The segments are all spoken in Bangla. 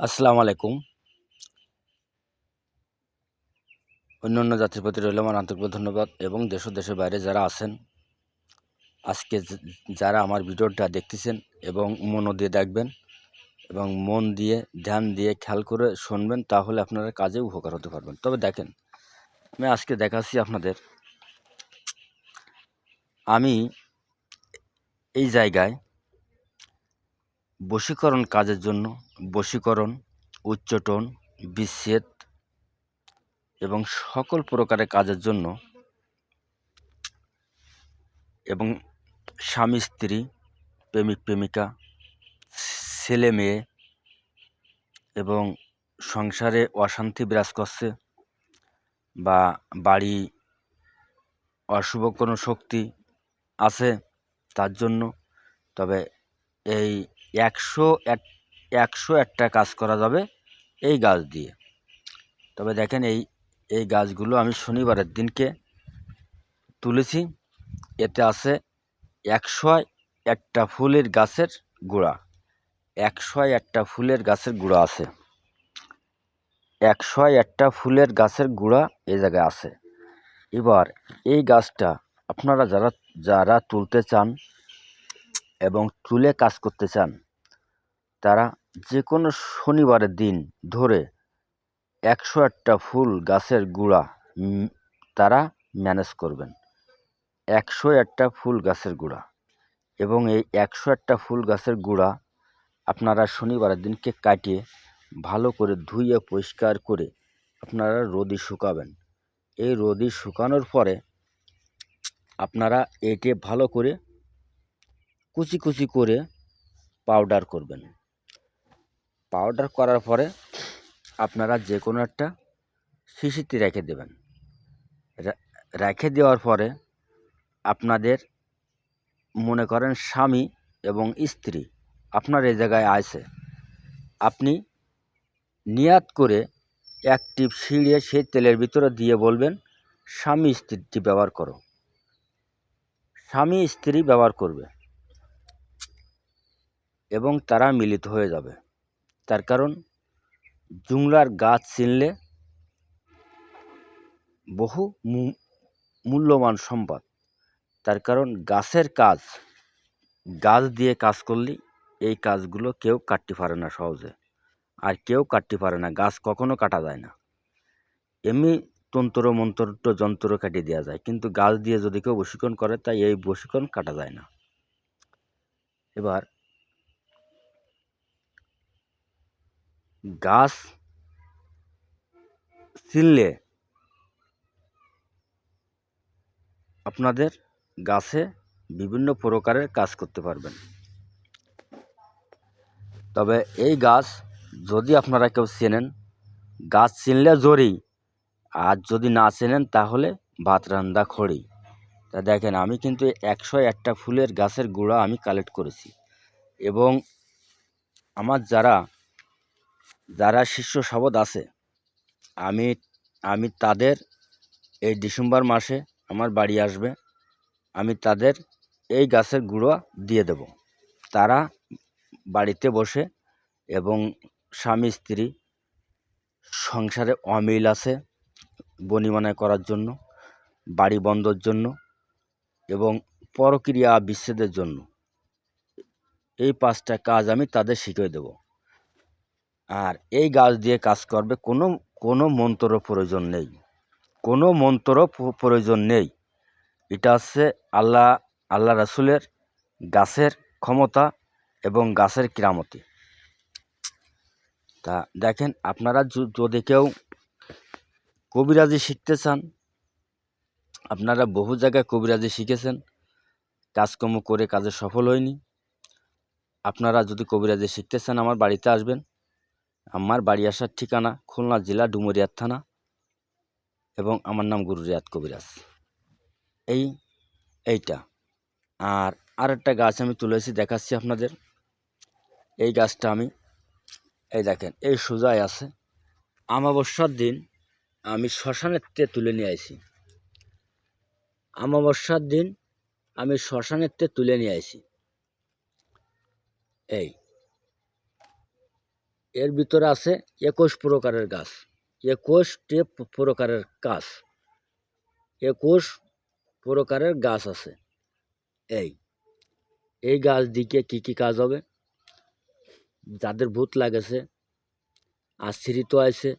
আসসালামু আলাইকুম। অন্য অন্য জাতির প্রতি রইল আমার আন্তরিক ধন্যবাদ এবং দেশ দেশের বাইরে যারা আছেন, আজকে যারা আমার ভিডিওটা দেখতেছেন এবং মনও দিয়ে দেখবেন এবং মন দিয়ে, ধ্যান দিয়ে খেয়াল করে শুনবেন, তাহলে আপনারা কাজে উপকার হতে পারবেন। তবে দেখেন, আমি আজকে দেখাচ্ছি আপনাদের, আমি এই জায়গায় বশীকরণ কাজের জন্য বশীকরণ, উচ্চটন, বিচ্ছেদ এবং সকল প্রকারের কাজের জন্য এবং স্বামী, স্ত্রী, প্রেমিক, প্রেমিকা, ছেলে, মেয়ে এবং সংসারে অশান্তি বিরাজ করছে বা বাড়ি অশুভ কোনো শক্তি আছে তার জন্য, তবে এই একশো এক, একশো একটা কাজ করা যাবে এই গাছ দিয়ে। তবে দেখেন এই এই গাছগুলো আমি শনিবারের দিনকে তুলেছি। এতে আছে একশো একটা ফুলের গাছের গোড়া। একশো একটা ফুলের গাছের গুঁড়া আছে। একশো একটা ফুলের গাছের গুঁড়া এই জায়গায় আছে। এবার এই গাছটা আপনারা যারা যারা তুলতে চান এবং তুলে কাজ করতে চান তারা যে কোনো শনিবারের দিন ধরে একশো একটা ফুল গাছের গুঁড়া তারা ম্যানেজ করবেন। একশো একটা ফুল গাছের গুঁড়া। এবং এই একশো একটা ফুল গাছের গুঁড়া আপনারা শনিবারের দিনকে কাটিয়ে ভালো করে ধুয়ে পরিষ্কার করে আপনারা রোদে শুকাবেন। এই রোদে শুকানোর পরে আপনারা এটে ভালো করে কুচি কুচি করে পাউডার করবেন। পাউডার করার পরে আপনারা যে কোনো একটা শিশিতে রেখে দেবেন। রেখে দেওয়ার পরে আপনাদের মনে করেন স্বামী এবং স্ত্রী আপনার এই জায়গায় আছে। আপনি নিয়াত করে এক টিপ ছিঁড়িয়ে সেই তেলের ভিতরে দিয়ে বলবেন, স্বামী স্ত্রীটি ব্যবহার করো। স্বামী স্ত্রী ব্যবহার করবে এবং তারা মিলিত হয়ে যাবে। তার কারণ জুংলার গাছ চিনলে বহু মূল্যবান সম্পদ। তার কারণ, গাছের কাজ, গাছ দিয়ে কাজ করলে এই কাজগুলো কেউ কাটতে পারে না সহজে। আর কেউ কাটতে পারে না, গাছ কখনো কাটা যায় না। এমনি তন্ত্র মন্ত্র যন্ত্র কাটিয়ে দেওয়া যায়, কিন্তু গাছ দিয়ে যদি কেউ বশীকরণ করে, তাই এই বশীকরণ কাটা যায় না। এবার গাছ ছিললে আপনাদের গাছে বিভিন্ন প্রকারের কাজ করতে পারবেন। তবে এই গাছ যদি আপনারা কেউ চেনেন, গাছ চিনলে জরি আর যদি না চেনেন তাহলে ভাত রান্দা খড়ি তা দেখেন, আমি কিন্তু একশো একটা ফুলের গাছের গুঁড়া আমি কালেক্ট করেছি। এবং আমার যারা যারা শিষ্য শবদ আছে, আমি আমি তাদের এই ডিসেম্বর মাসে আমার বাড়ি আসবে, আমি তাদের এই গাছের গুঁড়ো দিয়ে দেব। তারা বাড়িতে বসে এবং স্বামী, স্ত্রী সংসারে অমিল আছে বনিমানায় করার জন্য, বাড়ি বন্ধর জন্য এবং পরক্রিয়া বিচ্ছেদের জন্য। এই পাঁচটা কাজ আমি তাদের শিখিয়ে দেব। আর এই গাছ দিয়ে কাজ করবে কোনো কোনো মন্ত্র প্রয়োজন নেই। কোনো মন্ত্র প্রয়োজন নেই। এটা হচ্ছে আল্লাহ আল্লাহ রাসুলের গাছের ক্ষমতা এবং গাছের কিরামতি। তা দেখেন, আপনারা যদি কেউ কবিরাজি শিখতে চান, আপনারা বহু জায়গায় কবিরাজি শিখেছেন, কাজকর্ম করে কাজে সফল হয়নি। আপনারা যদি কবিরাজি শিখতে চান, আমার বাড়িতে আসবেন। আমার বাড়ি আসার ঠিকানা খুলনা জেলা ডুমুরিয়ার থানা এবং আমার নাম গুরু রিয়াদ কবিরাজ। এই, এইটা। আর আরেকটা গাছ আমি তুলেছি দেখাচ্ছি আপনাদের। এই গাছটা আমি, এই দেখেন, এই সোজায় আছে। আমাবস্যার দিন আমি শ্মশানের তে তুলে নিয়ে আসি আমাবস্যার দিন আমি শ্মশানের তে তুলে নিয়ে আসি এই এর ভিতরে আছে একুশ প্রকারের গাছ। একুশটি প্রকারের গাছ একুশ প্রকারের গাছ আছে। এই এই গাছ দিকে কি কি কাজ হবে? যাদের ভূত লাগেছে, আশ্রিত আছে,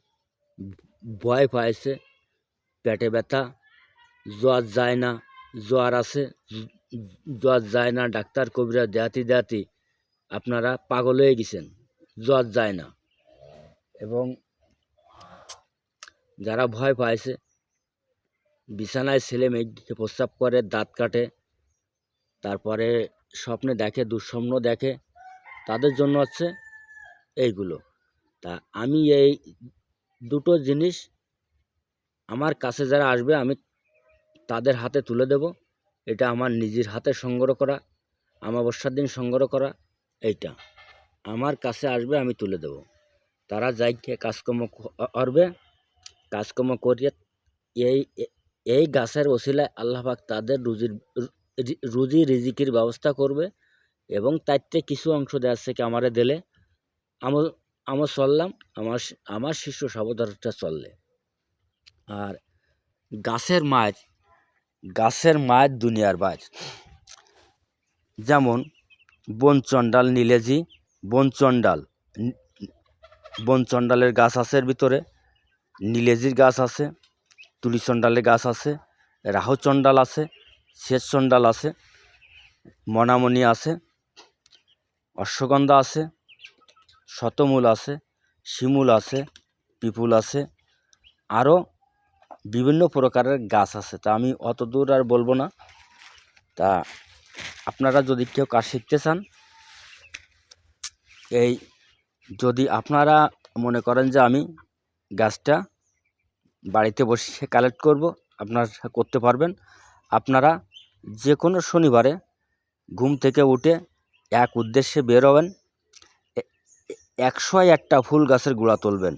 ভয় পাইছে, পেটে ব্যথা, জ্বর যায় না, জ্বর আছে, জ্বর যায় না, ডাক্তার কবিরা দেয়াতি দেয়াতি, আপনারা পাগল হয়ে গেছেন। জ্বর যায় না। এবং যারা ভয় পাইছে, বিছানায় ছেলে মেয়ে প্রস্রাব করে, দাঁত কাটে, তারপরে স্বপ্নে দেখে, দুঃস্বপ্ন দেখে, তাদের জন্য হচ্ছে এইগুলো। তা আমি এই দুটো জিনিস আমার কাছে যারা আসবে, আমি তাদের হাতে তুলে দেব। এটা আমার নিজের হাতে সংগ্রহ করা, আমাবস্যার দিন সংগ্রহ করা, এইটা। আমার কাছে আসবে, আমি তুলে দেব। তারা যাই কাজকর্ম করবে কাজকর্ম করিয়ে এই এই গাছের ওসিলায় আল্লাহবাক তাদের রুজির, রুজি রিজিকির ব্যবস্থা করবে এবং থেকে কিছু অংশ দেওয়ার থেকে আমারে দিলে। আমার আমার চললাম, আমার আমার শিষ্য সাবধানটা চললে। আর গাছের মাছ, গাছের মায়ের দুনিয়ার বাইর যেমন বন বনচণ্ডাল নীলেজি বনচণ্ডাল। ন- বনচণ্ডালের গাছ আছে এর ভিতরে, নীলেজির গাছ আছে, তুলিচণ্ডালের গাছ আছে, রাহুচণ্ডাল আছে, শ্বেতচণ্ডাল আছে, মনামণি আছে, অশ্বগন্ধা আছে, শতমূল আছে, শিমুল আছে, পিপুল আছে, আরও বিভিন্ন প্রকারের গাছ আছে। তা আমি অত দূর আর বলব না। তা আপনারা যদি কেউ কাজ শিখতে চান এই যদি আপনারা মনে করেন যে আমি গাছটা বাড়িতে বসে কালেক্ট করব, আপনারা করতে পারবেন। আপনারা যে কোনো শনিবারে ঘুম থেকে উঠে এক উদ্দেশ্যে বের হবেন, এ- এ- একশো একটা ফুল গাছের গুঁড়া তুলবেন।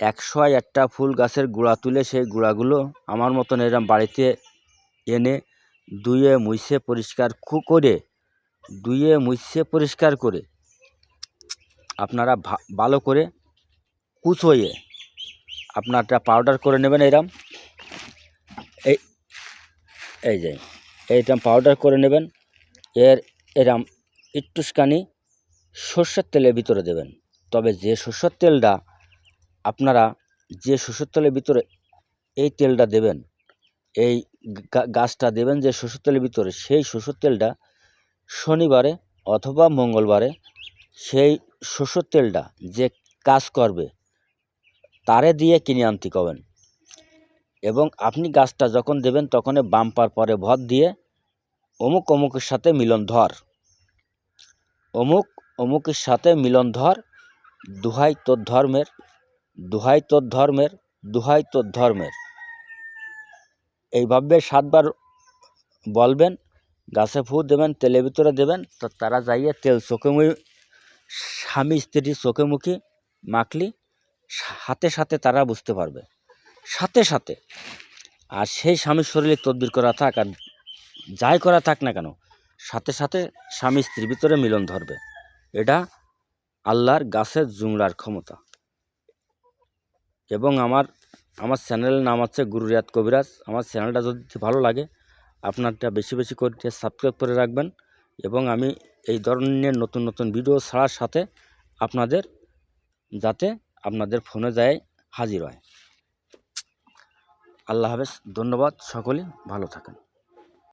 একশো একটা ফুল গাছের গুঁড়া তুলে সেই গুঁড়াগুলো আমার মতন এরম বাড়িতে এনে ধুয়ে, মুছে, পরিষ্কার করে, ধুয়ে, মুছে, পরিষ্কার করে আপনারা ভালো করে কুচোয়ে আপনারটা পাউডার করে নেবেন এরম। এই এই যে এইরকম পাউডার করে নেবেন। এর, এরম একটুখানি সর্ষের তেলের ভিতরে দেবেন। তবে যে সর্ষের তেলটা আপনারা, যে সর্ষের তেলের ভিতরে এই তেলটা দেবেন, এই গাছটা দেবেন যে সর্ষের তেলের ভিতরে, সেই সর্ষের তেলটা শনিবারে অথবা মঙ্গলবারে সেই সর্ষের তেলটা যে কাজ করবে, তারে দিয়ে কিনে আনতে কবেন। এবং আপনি গাছটা যখন দেবেন তখন বাম্পার পরে ভর দিয়ে অমুক অমুকের সাথে মিলন ধর। অমুক অমুকের সাথে মিলন ধর, দুহাই তোর ধর্মের, দুহাই তোর ধর্মের, দুহাই তোর ধর্মের। এইভাবে সাতবার বলবেন, গাছে ফু দেবেন, তেলের ভিতরে দেবেন, তো তারা যাইয়ে তেল চোখে মুখে স্বামী স্ত্রী চোখে মুখে মাখলি সাথে সাথে তারা বুঝতে পারবে। সাথে সাথে। আর সেই স্বামীর শরীরে তদবির করা থাক আর যাই করা থাক না কেন, সাথে সাথে স্বামী স্ত্রীর ভিতরে মিলন ধরবে। এটা আল্লাহর গাছের জুমলার ক্ষমতা। এবং আমার আমার চ্যানেলের নাম আছে গুরু রিয়াদ কবিরাজ। আমার চ্যানেলটা যদি ভালো লাগে, আপনারটা বেশি বেশি করে সাবস্ক্রাইব করে রাখবেন। এবং আমি এই ধরনের নতুন নতুন ভিডিও ছাড়ার সাথে আপনাদের, যাতে আপনাদের ফোনে যায় হাজির হয়। আল্লাহ হাফেজ, ধন্যবাদ সকলেই ভালো থাকেন।